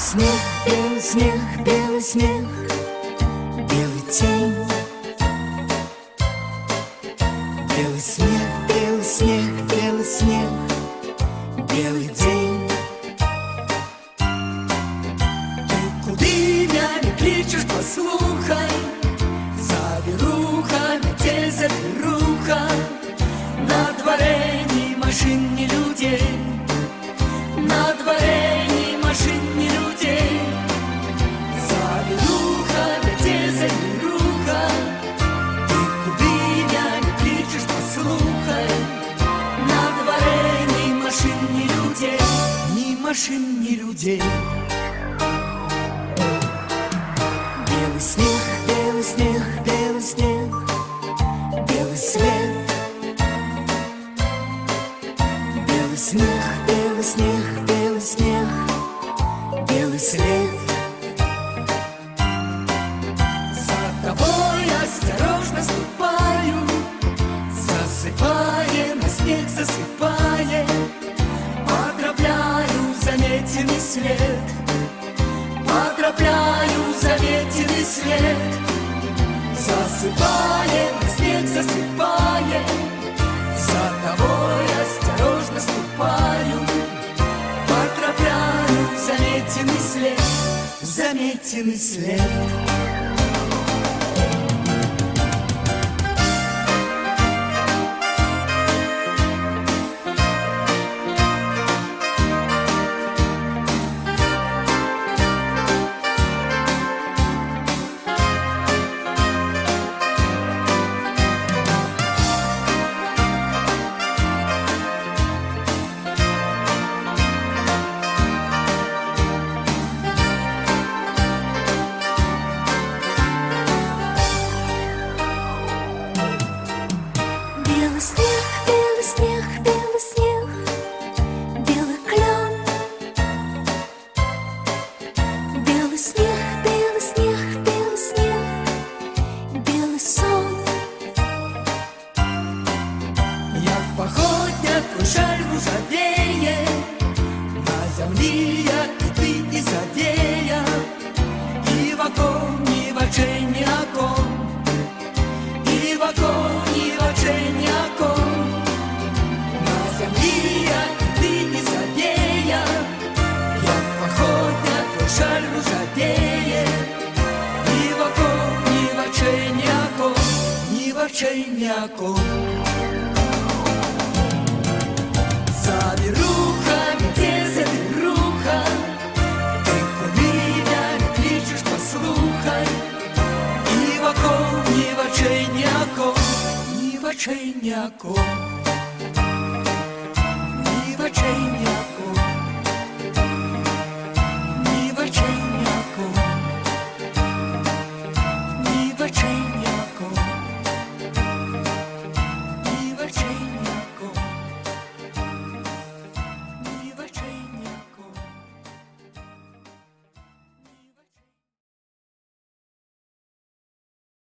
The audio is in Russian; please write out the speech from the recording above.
снег, белый снег, белый снег, белый тень. Белый снег, белый снег, белый снег, белый день. Ты куда меня не кличешь, послушай. Машин, ні людей Белый снег, белый снег, белый снег, белый свет. Белый снег, белый снег, белый снег, белый след. Заметенный след. Поздравляю, заветенный свет Засыпает снег, засыпает За тобой осторожно ступаю. Поздравляю, заметенный след. Заметенный след жаль ружавее На землі я і ти і завея І в окон, ні в очей, ні окон І в окон, ні в очей, ні окон На землі я і ти і завея Я в походня твой жаль ружавее І в окон, ні в очей, ні окон Ні в очей, ні окон І